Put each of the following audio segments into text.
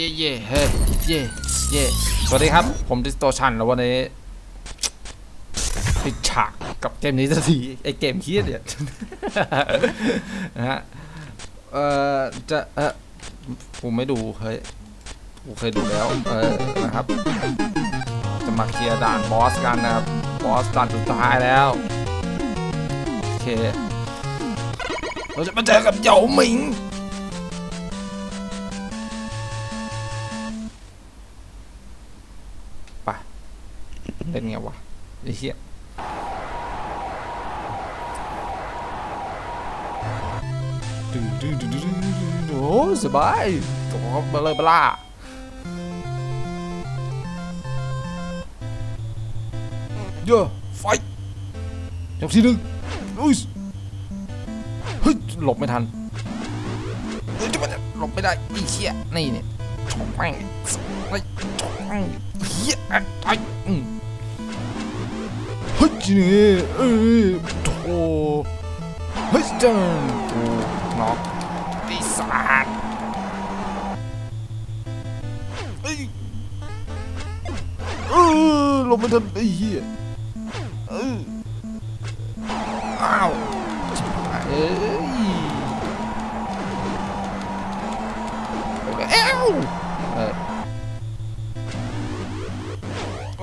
ย่เย่เฮ้ยเย่เย่สวัสดีครับ ผมดิสโตชันแล้ววันนี้ปิดฉากกับเกมนี้สักทีไอเกมเฮี้ยเนี่ยนะฮะเอ่อจะเออผมไม่ดูเฮ้ยกูเคยดูแล้วเออนะครับ จะมาเคลียร์ด่านบอสกันนะครับบอสด่านสุดท้ายแล้วโอเคเราจะมาเจอกับเหยาหมิง เล่นไงวะไอ้เหี้ยดึงดึงดึงดึงโอ้สบายโอ้เบลอเบลาเยอะไฟยกทีหนึ่งอุ้ยเฮ้ยหลบไม่ทันหลบไม่ได้ไอ้เหี้ยนี่เนี่ยชกแม่งไอ้ชกแม่งเหี้ยไอ้ ไอ้อืมเฮ้ยนี่เอ้ยโถเฮ้ยจังโอ้น็อกปีศาจ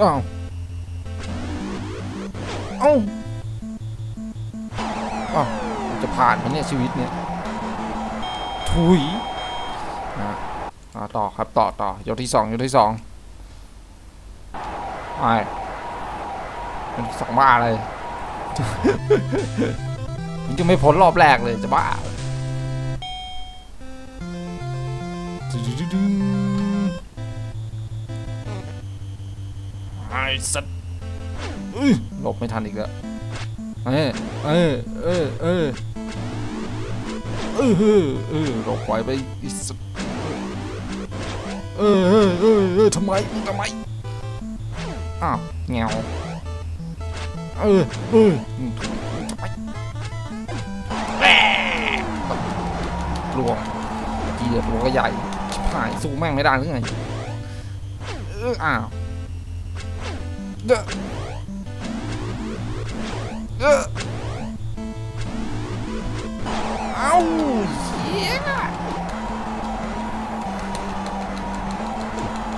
เอ้าอ้าวจะผ่านไหมเนี่ยชีวิตเนี่ยถุยนะต่อครับต่อต่อยกที่สองยกที่สองไอ้เป็นสองบ้าเลยผมจะไม่พ้นรอบแรกเลยจะบ้าไอ้สัตว์ หลบไม่ทันอีกแล้วเออเออเออเออเออเออหลบไว้ไปอ้สัตว์เออเออเออเออทำไมทำไมอ้าวเงาเออเอออืมทำไมแหม่ลวเกียร์ลวก็ใหญ่ชิบหายสู้แม่งไม่ได้หรือไงอออ้าวเด้อ เด้อเอ้าเหี้ย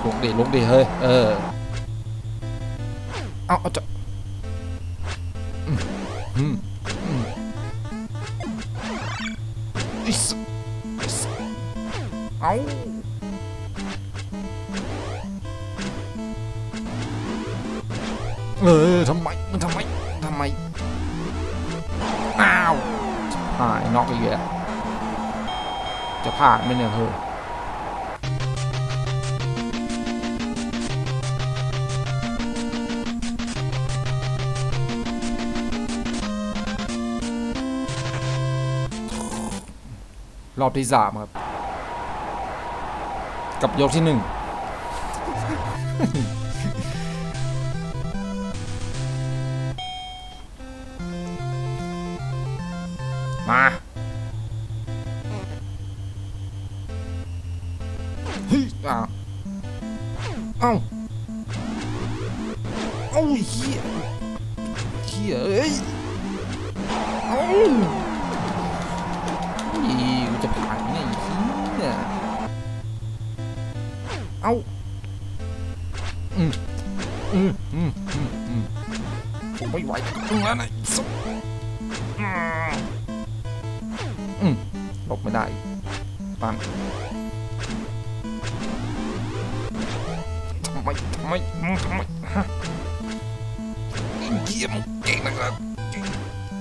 ลงดิลงดิเฮ้ย หายน็อกอีกแล้วจะผ่านไหมเนี่ยเฮ้ยรอบที่สามครับ กับยกที่หนึ่ง เอ้าเฮียเฮียเอ้ยเอ้าอีกูจะผ่านไงเฮียเอ้าอืมอืมอืมอืมอืมผมไม่ไหวตรงนั้นไอ้สัสอืมหลบไม่ได้ปังทำไมทำไมทำไมฮะ เยี่ยมงเก่งนะครับเก่ง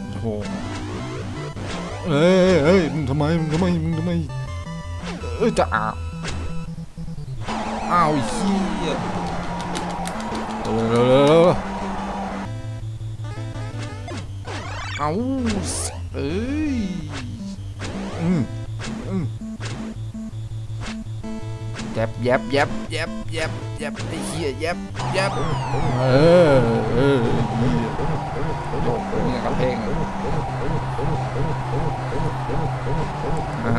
โอ้โหเอ้ยเอ้ยมึงทำไมมึงทำไมมึงทำไมเอ้ยจะอ้าวอ้าวไอ้เฮียเร็วเร็วเร็วเร็วเอาเอ้ยอืม ยบแยบแยบแยบแยบแยบไอ้เหี้ยแยบแยบเออเออนี่กับเพลงอะ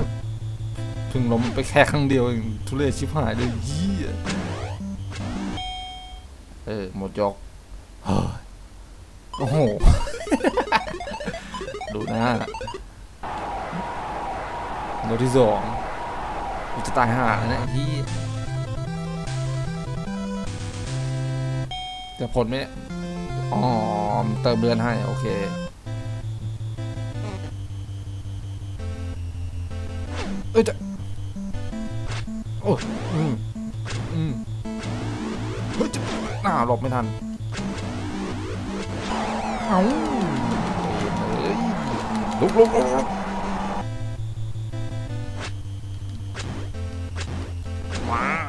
เพิ่งล้มไปแค่ครั้งเดียวเองทุเรศชิบหายเลยเยี่ยเออหมดยกเฮ้ยโอ้โหดูหน้ายกที่สอง กูจะตายห่าแล้วเนี่ยที่จะผลไหมเนี่ยอ๋อเติมเดือนให้ โอเคเอ้ยจะโอ้ยอืมอืมเฮ้ยจะหน้าหลบไม่ทัน เอ้าเฮ้ยลุกลุกลุก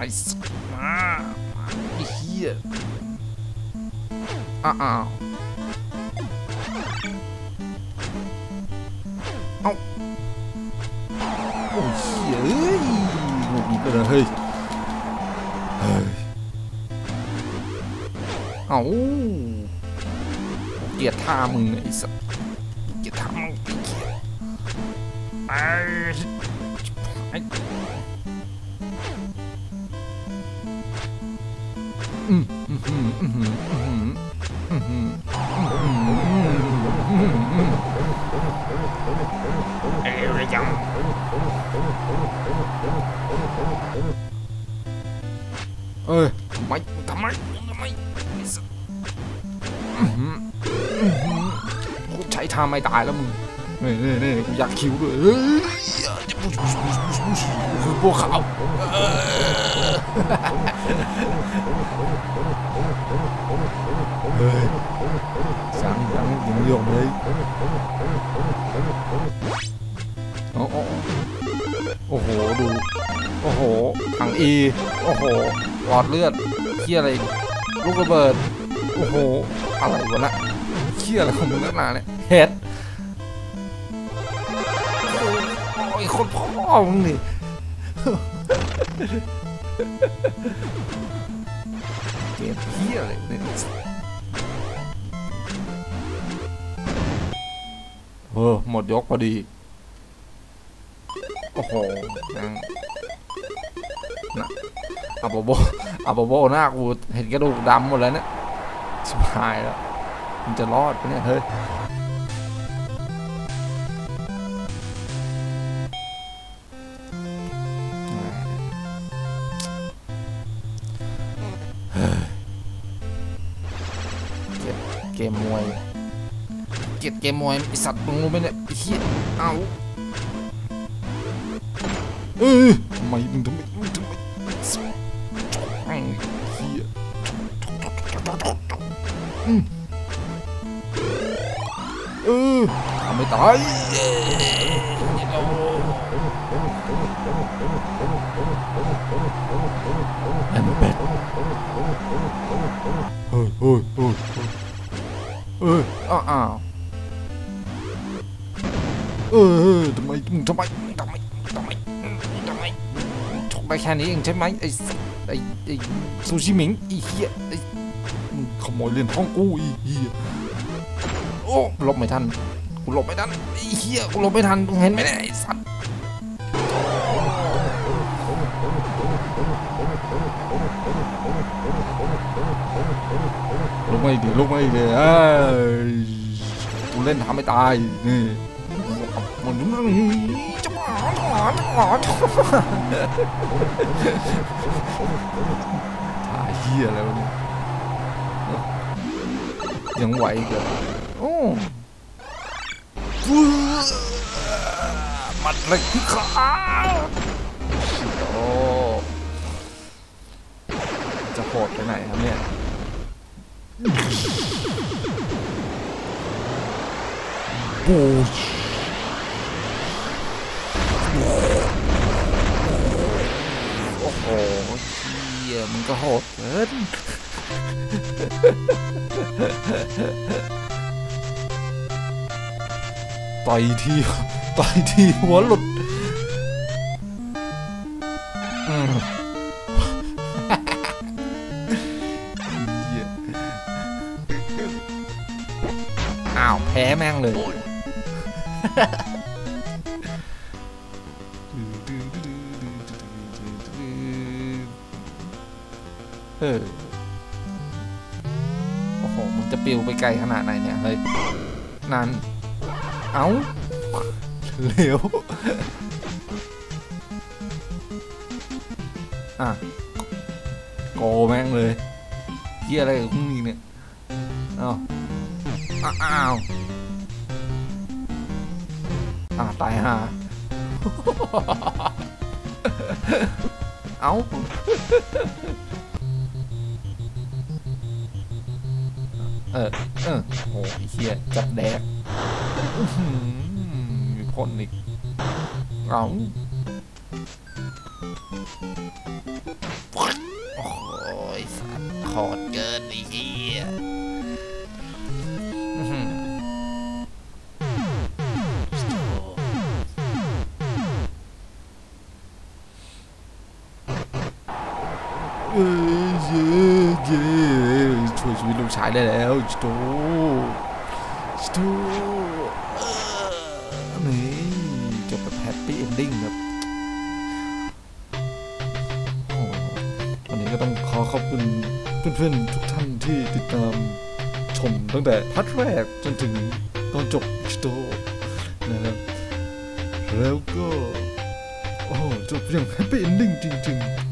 Scheiß. Ah, hier. Ah, ah. Au. Oh, hier. Wieder hey. Au. Kiệt tha mừng này sợ. Kiệt tha mừng. Ai. Ai. เอรียมเอ้ทำไมทำไมไมกูใช้ท่าไม่ตายแล้วมึง นี่นี่นี่กูอยากคิวด้วยเฮ้ยจะบุชบุชบุชบุชบุชคือพวกขาเออเฮ้ยยังยังยังยอมเลยโอ้โอ้โอ้โหดู โอ้โหถังอีโอ้โหหลอดเลือดเคี้ยอะไรลูกระเบิด โอ้โห อะไรวะนะเคี้ยอะไรของมึงนักหนาเนี่ยเห็ด โอ้ยคนพ่อมึงนี่เกมเคี้ยอะไรเนี่ยเออหมดยกพอดี โอ้โหยังนะอาโบโบอาโบโบหน้ากูเห็นกระดูกดำหมดแล้วเนี่ยชิบายแล้ว มันจะรอดปะเนี่ย เฮ้ย มมวยไอสัตว์มึงรู้ไหมเนี่ยไอ้เหี้ยเอาเออทำไมมึงทำไมมึงทำไมแม่งเหี้ยอืมเออทำไม่ตายเย้แอมเป็ดเฮ้ยเฮ้ยเฮ้ยเฮ้ยอ้าวอ้าว เออทำไมทำไมทำไมทำไมทำไมชกได้แค่นี้เองใช่ไหมไอ้ไอ้ไอ้ซูชิหมิงอีเหี้ยไอ้ขโมยเหรียญทองกูอีเหี้ยโอ้หลบไม่ทันกูหลบไม่ทันไอ้เหี้ยกูหลบไม่ทันเห็นไหมเนี่ยไอ้สัตว์ลุกไม่ดีลุกไม่ดีเอ้ยกูเล่นทำไม่ตายนี่ จะหมาจะหมาจะหมาจะหมาถ่ายเฮียอะไรวะเนี่ยยังไหวอีกเหรอโอ้มัดเหล็กที่ขาโอ้จะโหดไปไหนครับเนี่ยบูช โอ้โหเฮียมันก็โหดเกินต่อยทีต่อยทีหัวหลุดอืมเหี้ยอ้าวแพ้แม่งเลย เออ โอ้โหมึงจะปิวไปไกลขนาดไหนเนี่ย เฮ้ยนั่นเอ้าเร็วอะ โกแม่งเลยเฮียอะไรกับพวกมึงเนี่ย เอ้าอ้าวอ่าตายห่าเอ้า เออ เออโอ้ยเฮียจัดแดกมีพ่นอีกเอาโอ้ยสัตว์คตรเกินไอ้เได้แล้วจิโตจิโตเออนี่จบแบบแฮปปี้เอนดิ้งครับอ้โหวันนี้ก็ต้องขอขอบคุณเพื่อนๆ ทุกท่านที่ติดตามชมตั้งแต่พัดแรกจนถึงตอนจบชิโตนะครับ แล้วก็ โอ้จบอย่างแฮปปี้เอนดิ้งจริง ๆ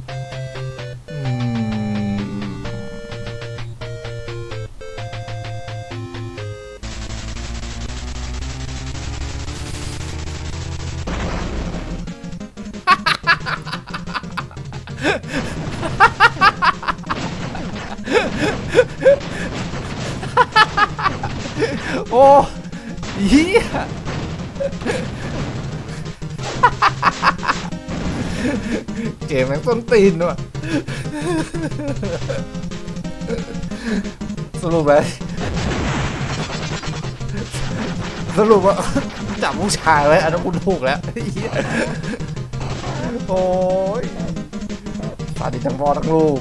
เกมแม่งต้นตีนว่ะสรุปเลยสรุปว่าจับผู้ชายไว้อันนั้นคุณถูกแล้วเหี้ยโอ้ยสาดิทั้งพ่อทั้งลูก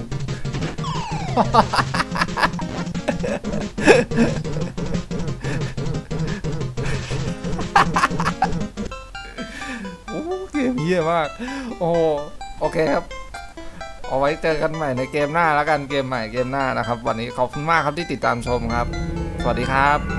โอ้เกมเฮี้ยมาก โอ้โอเคครับ เอาไว้เจอกันใหม่ในเกมหน้าแล้วกันเกมใหม่เกมหน้านะครับ วันนี้ขอบคุณมากครับที่ติดตามชมครับ สวัสดีครับ